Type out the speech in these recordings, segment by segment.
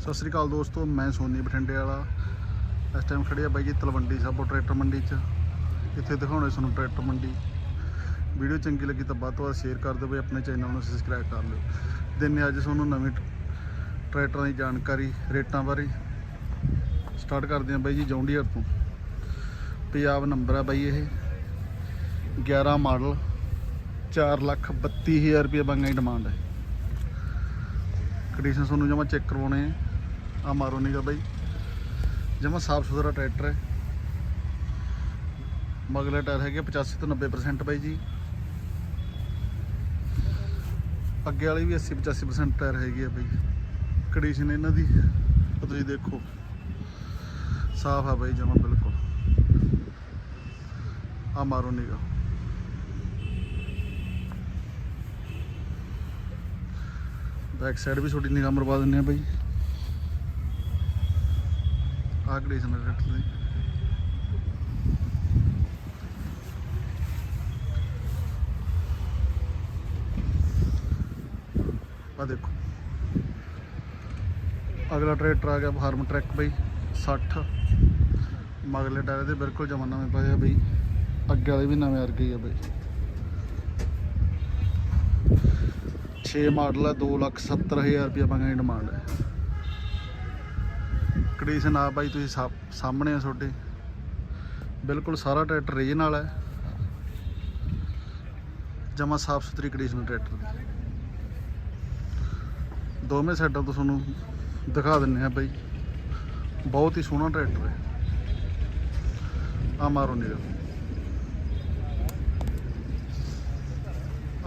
ਸਤਿ ਸ੍ਰੀ ਅਕਾਲ ਦੋਸਤੋ, ਮੈਂ ਸੋਨੀ ਬਠਿੰਡੇ ਵਾਲਾ। ਇਸ ਟਾਈਮ ਖੜੇ ਆ ਬਾਈ ਜੀ ਤਲਵੰਡੀ ਸਾਬੋ ਟਰੈਕਟਰ ਮੰਡੀ 'ਚ। ਇੱਥੇ ਦਿਖਾਉਣੇ ਤੁਹਾਨੂੰ ਟਰੈਕਟਰ ਮੰਡੀ। ਵੀਡੀਓ ਚੰਗੀ ਲੱਗੀ ਤਾਂ ਵੱਧ ਤੋਂ ਵੱਧ ਸ਼ੇਅਰ ਕਰ ਦਿਓ ਬਈ, ਆਪਣੇ ਚੈਨਲ ਨੂੰ ਸਬਸਕ੍ਰਾਈਬ ਕਰ ਲਿਓ। ਦਿਨੇ ਅੱਜ ਤੁਹਾਨੂੰ ਨਵੀਂ ਟਰੈਕਟਰਾਂ ਦੀ ਜਾਣਕਾਰੀ, ਰੇਟਾਂ ਬਾਰੇ ਸਟਾਰਟ ਕਰਦੇ ਹਾਂ ਬਾਈ ਜੀ ਜੌਂਡੀਅਰ ਤੋਂ। ਪੰਜਾਬ ਨੰਬਰ ਆ ਬਾਈ ਇਹ। 11 ਮਾਡਲ 4 ਲੱਖ 32000 ਰੁਪਏ ਬੰਗਾਂ ਦੀ ਡਿਮਾਂਡ ਹੈ। ਕੰਡੀਸ਼ਨ ਤੁਹਾਨੂੰ ਜਮਾ ਚੈੱਕ ਕਰਵਾਉਣੇ ਆ। ਆਹ ਮਾਰੋ ਨੀਗਾ ਬਾਈ। ਜਮਾ ਸਾਫ਼ ਸੁਥਰਾ ਟਰੈਕਟਰ ਹੈ। ਮਗਲੇ ਟਾਇਰ ਹੈਗੇ 85 ਤੋਂ 90% ਬਾਈ ਜੀ। ਅੱਗੇ ਵਾਲੀ ਵੀ 80 85% ਟਾਇਰ ਹੈਗੇ ਆ ਬਾਈ ਕੰਡੀਸ਼ਨ ਇਹਨਾਂ ਦੀ ਤੁਸੀਂ ਦੇਖੋ। ਸਾਫ਼ ਆ ਬਾਈ ਜਮਾ ਬਿਲਕੁਲ। ਆ ਮਾਰੋ ਨੀਗਾ ਬੈਕ ਸਾਈਡ ਵੀ ਛੋਟੀ ਨਿਗਾਹ ਮਰਵਾ ਦਿੰਨੇ ਆ ਬਾਈ। ਆਹ ਕੰਡੀਸ਼ਨ ਹੈ ਟਰੈਕਟਰ ਦੀ? ਆ ਦੇਖੋ। ਅਗਲਾ ਟਰੈਕਟਰ ਆ ਗਿਆ ਫਾਰਮ ਟਰੈਕ ਬਈ 60 ਮਗਲੇ ਟਾਇਰ ਦੇ ਬਿਲਕੁਲ ਜਮਾ ਨਵੇਂ ਪਏ ਆ ਬਈ। ਅੱਗੇ ਵਾਲੇ ਵੀ ਨਵੇਂ ਵਰਗੇ ਆ ਬਈ। 6 ਮਾਡਲ ਹੈ 270000 ਰੁਪਏ ਮੰਗਾਂ ਦੀ ਡਿਮਾਂਡ ਹੈ ਕੰਡੀਸ਼ਨ ਆ ਬਾਈ ਤੁਸੀਂ ਸਾਹਮਣੇ ਆ ਤੁਹਾਡੇ। ਬਿਲਕੁਲ ਸਾਰਾ ਟਰੈਕਟਰ ਰੀਜਨਲ ਹੈ। ਜਮਾ ਸਾਫ਼ ਸੁਥਰੀ ਕੰਡੀਸ਼ਨ ਟਰੈਕਟਰ ਦੀ। ਦੋਵੇਂ ਸਾਈਡਾਂ ਤੋਂ ਤੁਹਾਨੂੰ ਦਿਖਾ ਦਿੰਨੇ ਆ ਬਾਈ। ਬਹੁਤ ਹੀ ਸੋਹਣਾ ਟਰੈਕਟਰ ਹੈ। ਆ ਮਾਰੋ ਨੀਗਾ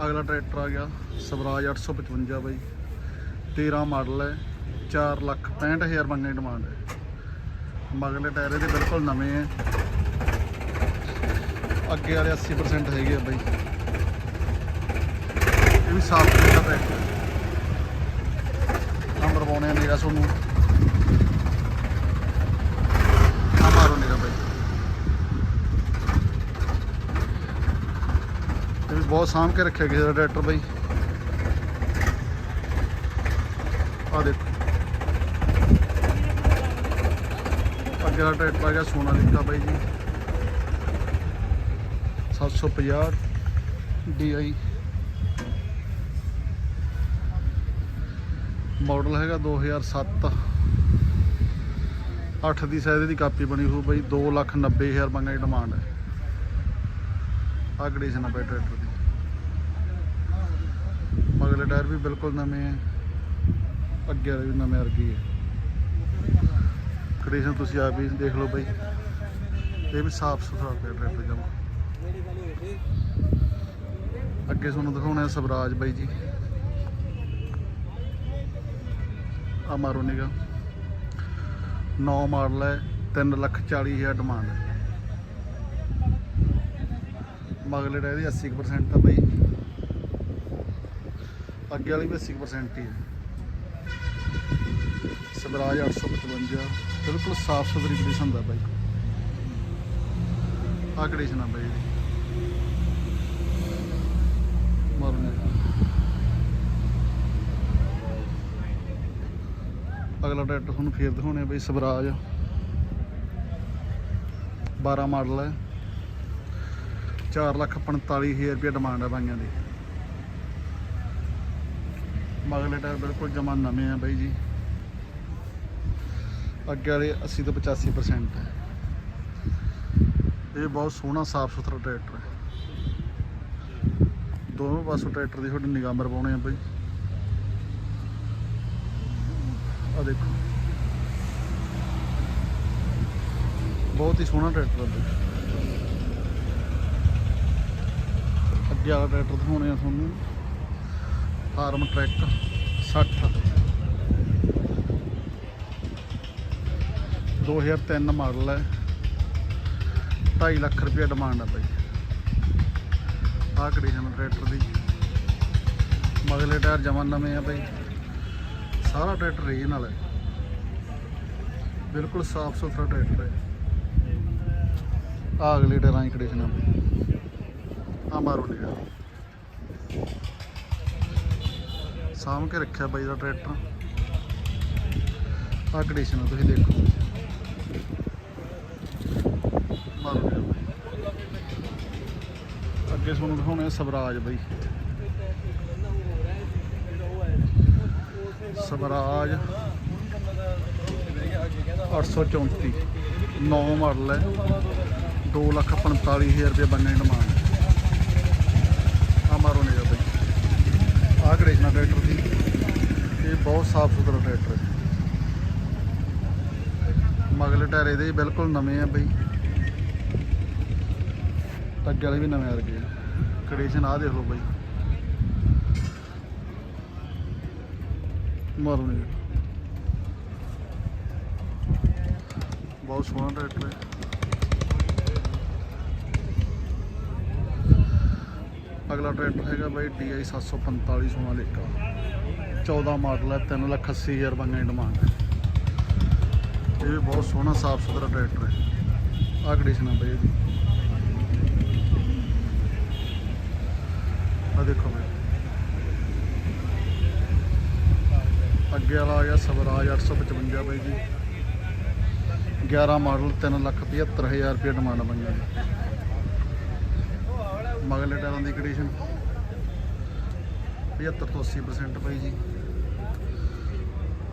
ਅਗਲਾ ਟਰੈਕਟਰ ਆ ਗਿਆ ਸਵਰਾਜ 855 ਬਾਈ। 13 ਮਾਡਲ ਹੈ। 4 ਲੱਖ 65000 ਮੰਗਣੇ ਡਿਮਾਂਡ ਹੈ। ਮਗਲੇ ਟਾਇਰ ਇਹਦੇ ਬਿਲਕੁਲ ਨਵੇਂ ਹੈ ਅੱਗੇ ਵਾਲੇ 80% ਹੈਗੇ ਆ ਬਾਈ। ਇਹ ਵੀ ਸਾਫ਼ ਸੁਥਰਾ ਟਰੈਕਟਰ ਨੰਬਰ ਪਾਉਣੇ ਆ ਮੇਰਾ ਤੁਹਾਨੂੰ ਆ ਮਾਰੋ ਮੇਰਾ ਬਾਈ। ਇਹ ਵੀ ਬਹੁਤ ਸਾਂਭ ਕੇ ਰੱਖਿਆ ਗਿਆ ਟਰੈਕਟਰ ਬਾਈ। ਆ ਦੇਖੋ। ਅੱਗੇ ਦਾ ਟਰੈਕਟਰ ਆ ਗਿਆ ਸੋਨਾ ਲਿਖਾ ਬਾਈ ਜੀ। 750 DI ਮਾਡਲ ਹੈਗਾ 2007 8 ਦੀ ਸਾਈਜ਼ ਦੀ ਕਾਪੀ ਬਣੀ ਹੋਊ ਬਾਈ 290000 ਮੰਗਾ ਦੀ ਡਿਮਾਂਡ ਹੈ। ਆਹ ਕੰਡੀਸ਼ਨ ਆ ਬਾਈ ਟਰੈਕਟਰ ਦੀ। ਮਗਲੇ ਟਾਇਰ ਵੀ ਬਿਲਕੁਲ ਨਵੇਂ ਹੈ। ਅੱਗੇ ਵਾਲੇ ਵੀ ਨਵੇਂ ਵਰਗੀ ਹੈ। ਕੰਡੀਸ਼ਨ ਤੁਸੀਂ ਆਪ ਹੀ ਦੇਖ ਲਓ ਬਾਈ। ਇਹ ਵੀ ਸਾਫ਼ ਸੁਥਰਾ ਪਿਆ ਟਰੈਕਟਰ ਜਮਾ। ਅੱਗੇ ਤੁਹਾਨੂੰ ਦਿਖਾਉਣਾ ਸਵਰਾਜ ਬਾਈ ਜੀ। ਆ ਮਾਰੋ ਨਿਗਾ 9 ਮਾਡਲ ਹੈ 3 ਲੱਖ 40 ਹਜ਼ਾਰ ਡਿਮਾਂਡ ਹੈ। ਮਗਲੇ ਟਾਇਰ ਦੀ 80% ਆ ਬਾਈ। ਅੱਗੇ ਵਾਲੀ ਵੀ 80% ਹੀ ਹੈ। ਸਵਰਾਜ 855 ਬਿਲਕੁਲ ਸਾਫ਼ ਸੁਥਰੀ ਕੰਡੀਸ਼ਨ ਦਾ ਬਾਈ। ਆ ਕੰਡੀਸ਼ਨ ਆ ਬਾਈ ਮਰਨੇ ਅਗਲਾ ਟਰੈਕਟਰ ਤੁਹਾਨੂੰ ਫੇਰ ਦਿਖਾਉਣੇ ਆ ਬਾਈ ਸਵਰਾਜ। 12 ਮਾਡਲ ਹੈ 4 ਲੱਖ 45000 ਰੁਪਏ ਡਿਮਾਂਡ ਹੈ ਬਾਈਆਂ ਦੀ। ਮਗਲੇ ਟਾਇਰ ਬਿਲਕੁਲ ਜਮਾ ਨਵੇਂ ਆ ਬਾਈ ਜੀ। ਅੱਗੇ ਵਾਲੇ 80 ਤੋਂ 85% ਹੈ। ਇਹ ਬਹੁਤ ਸੋਹਣਾ ਸਾਫ਼ ਸੁਥਰਾ ਟਰੈਕਟਰ ਹੈ। ਦੋਨੋਂ ਪਾਸੋਂ ਟਰੈਕਟਰ ਦੀ ਤੁਹਾਡੀ ਨਿਗਾਹ ਮਰਵਾਉਣੇ ਆ ਬਾਈ। ਆ ਦੇਖੋ। ਬਹੁਤ ਹੀ ਸੋਹਣਾ ਟਰੈਕਟਰ ਹੈ ਅੱਗੇ ਵਾਲਾ ਟਰੈਕਟਰ ਦਿਖਾਉਣੇ ਆ ਤੁਹਾਨੂੰ। ਫਾਰਮ ਟਰੈਕ 60 2003 ਮਾਡਲ ਹੈ। 2.5 ਲੱਖ ਰੁਪਏ ਡਿਮਾਂਡ ਆ ਭਾਈ ਆਹ ਕੰਡੀਸ਼ਨ ਟਰੈਕਟਰ ਦੀ। ਮਗਲੇ ਟਾਇਰ ਜਮਾਂ ਨਵੇਂ ਆ ਭਾਈ ਸਾਰਾ ਟਰੈਕਟਰ ਰੀਜਨਲ ਹੈ। ਬਿਲਕੁਲ ਸਾਫ਼ ਸੁਥਰਾ ਟਰੈਕਟਰ ਹੈ। ਆਹ ਅਗਲੇ ਟਾਇਰਾਂ ਦੀ ਕੰਡੀਸ਼ਨ ਆ ਬਾਈ। ਆ ਮਾਰੋ ਨਿਗਾ ਸਾਂਭ ਕੇ ਰੱਖਿਆ ਬਾਈ ਦਾ ਟਰੈਕਟਰ। ਆ ਕੰਡੀਸ਼ਨ ਆ, ਤੁਸੀਂ ਦੇਖੋ। ਮਾਰੋ ਜੀ। ਅੱਗੇ ਤੁਹਾਨੂੰ ਦਿਖਾਉਣੇ ਆ ਸਵਰਾਜ ਬਈ। ਸਵਰਾਜ 834 ਨੌ ਮਾਡਲ ਹੈ। 245000 ਰੁਪਏ ਬੰਨੇ ਡਿਮਾਂਡ ਆ ਮਾਰੋ ਨੇ ਬਈ ਆਹ ਕ੍ਰੇਸ਼ਨਾ ਟਰੈਕਟਰ ਦੀ ਇਹ ਬਹੁਤ ਸਾਫ਼ ਸੁਥਰਾ ਟਰੈਕਟਰ ਹੈ। ਮਗਲੇ ਟਾਇਰ ਇਹਦੇ ਬਿਲਕੁਲ ਨਵੇਂ ਆ ਬਈ। ਅੱਗੇ ਵਾਲੇ ਵੀ ਨਵੇਂ ਆ ਗਏ ਕੰਡੀਸ਼ਨ ਆ ਦੇਖ ਲਓ ਬਈ। ਮਾਰੋ ਨਹੀਂ ਬਹੁਤ ਸੋਹਣਾ ਟਰੈਕਟਰ ਹੈ। ਅਗਲਾ ਟਰੈਕਟਰ ਹੈਗਾ ਬਾਈ DI 745 ਸੋਨਾਲੀਕਾ 14 ਮਾਡਲ ਹੈ 380000 ਬੰਗੇ ਡਿਮਾਂਡ ਹੈ। ਇਹ ਵੀ ਬਹੁਤ ਸੋਹਣਾ ਸਾਫ਼ ਸੁਥਰਾ ਟਰੈਕਟਰ ਹੈ। ਆਹ ਕੰਡੀਸ਼ਨ ਹੈ ਬਾਈ ਇਹਦੀ। ਆ ਦੇਖੋ ਬਾਈ। ਅੱਗੇ ਵਾਲਾ ਆ ਗਿਆ ਸਵਰਾਜ 855 ਬਾਈ ਜੀ। 11 ਮਾਡਲ 375000 ਰੁਪਏ ਡਿਮਾਂਡ ਬੰਗਾ ਜੀ ਮਗਲੇ ਟਾਇਰਾਂ ਦੀ ਕੰਡੀਸ਼ਨ 75 ਤੋਂ 80% ਪਈ ਜੀ।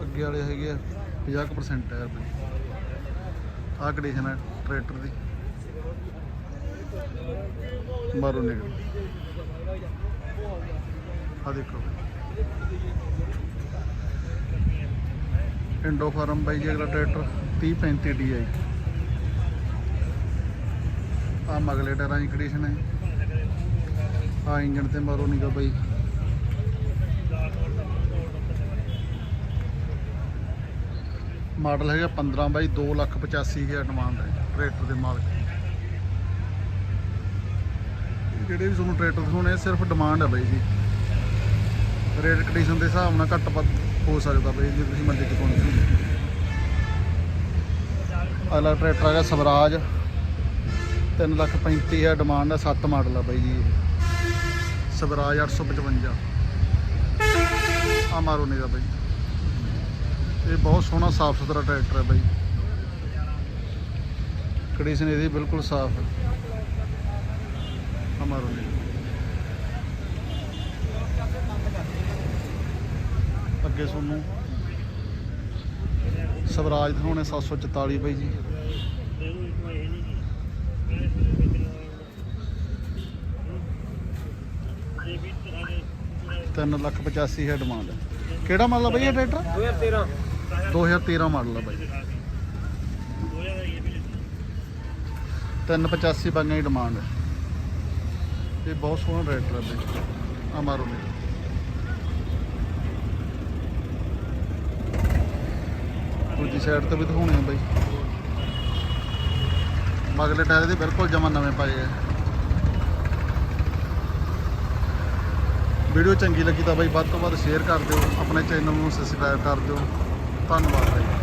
ਅੱਗੇ ਵਾਲੇ ਹੈਗੇ ਆ 50% ਟਾਇਰ ਪਈ ਆਹ ਕੰਡੀਸ਼ਨ ਹੈ ਟਰੈਕਟਰ ਦੀ। ਮਾਰੋ ਨਿਕਲ। ਆ ਦੇਖੋ। ਇੰਡੋ ਫਾਰਮ ਬਾਈ ਜੀ, ਅਗਲਾ ਟਰੈਕਟਰ 3035 DI ਆ ਮਗਲੇ ਟਾਇਰਾਂ ਦੀ ਕੰਡੀਸ਼ਨ ਹੈ। ਆ ਇੰਜਨ ਤੇ ਮਾਰੋ ਨਿਗਾ ਬਾਈ। ਮਾਡਲ ਹੈਗਾ 15 ਬਾਈ 285000 ਡਿਮਾਂਡ ਹੈ ਟਰੈਕਟਰ ਦੇ ਮਾਲਕ। ਜਿਹੜੇ ਵੀ ਤੁਹਾਨੂੰ ਟਰੈਕਟਰ ਦਿਖਾਉਣੇ, ਸਿਰਫ ਡਿਮਾਂਡ ਹੈ ਬਾਈ ਜੀ। ਰੇਟ ਕੰਡੀਸ਼ਨ ਦੇ ਹਿਸਾਬ ਨਾਲ ਘੱਟ ਵੱਧ ਹੋ ਸਕਦਾ ਬਾਈ ਜੇ, ਤੁਸੀਂ ਮੰਡੀ 'ਚ ਪਹੁੰਚੋ ਅਗਲਾ ਟਰੈਕਟਰ ਹੈਗਾ ਸਵਰਾਜ। 335000 ਡਿਮਾਂਡ ਹੈ 7 ਮਾਡਲ ਆ ਬਾਈ ਜੀ ਇਹ। ਸਵਰਾਜ 855 ਆ ਮਾਰੋ ਦਾ ਬਾਈ। ਇਹ ਬਹੁਤ ਸੋਹਣਾ ਸਾਫ਼ ਸੁਥਰਾ ਟਰੈਕਟਰ ਹੈ ਬਾਈ। ਕੰਡੀਸ਼ਨ ਇਹਦੀ ਬਿਲਕੁਲ ਸਾਫ਼ ਹੈ। ਆ ਮਾਰੋ ਅੱਗੇ ਤੁਹਾਨੂੰ ਸਵਰਾਜ ਦਿਖਾਉਣੇ 744 ਬਾਈ ਜੀ। ਤਿੰਨ ਲੱਖ 85 ਹੈ। ਡਿਮਾਂਡ ਕਿਹੜਾ ਮਾਡਲ ਆ ਬਾਈ ਇਹ ਟਰੈਕਟਰ? 2013 2013 ਮਾਡਲ ਆ ਬਾਈ। 385 ਬੰਗਾਂ ਦੀ ਡਿਮਾਂਡ ਹੈ। ਇਹ ਬਹੁਤ ਸੋਹਣਾ ਟਰੈਕਟਰ ਹੈ ਬਾਈ। ਆ ਮਾਰੋ ਮੇਰੇ ਦੂਜੀ ਸਾਈਡ ਤੇ ਵੀ ਦਿਖਾਉਣੇ ਆ ਬਾਈ। ਮਗਲੇ ਟਾਇਰ ਦੇ ਬਿਲਕੁਲ ਜਮਾ ਨਵੇਂ ਪਾਏ ਆ। ਵੀਡੀਓ ਚੰਗੀ ਲੱਗੀ ਤਾਂ ਬਾਈ ਵੱਧ ਤੋਂ ਵੱਧ ਸ਼ੇਅਰ ਕਰ ਦਿਓ, ਆਪਣੇ ਚੈਨਲ ਨੂੰ ਸਬਸਕ੍ਰਾਈਬ ਕਰ ਦਿਓ। ਧੰਨਵਾਦ ਬਾਈ।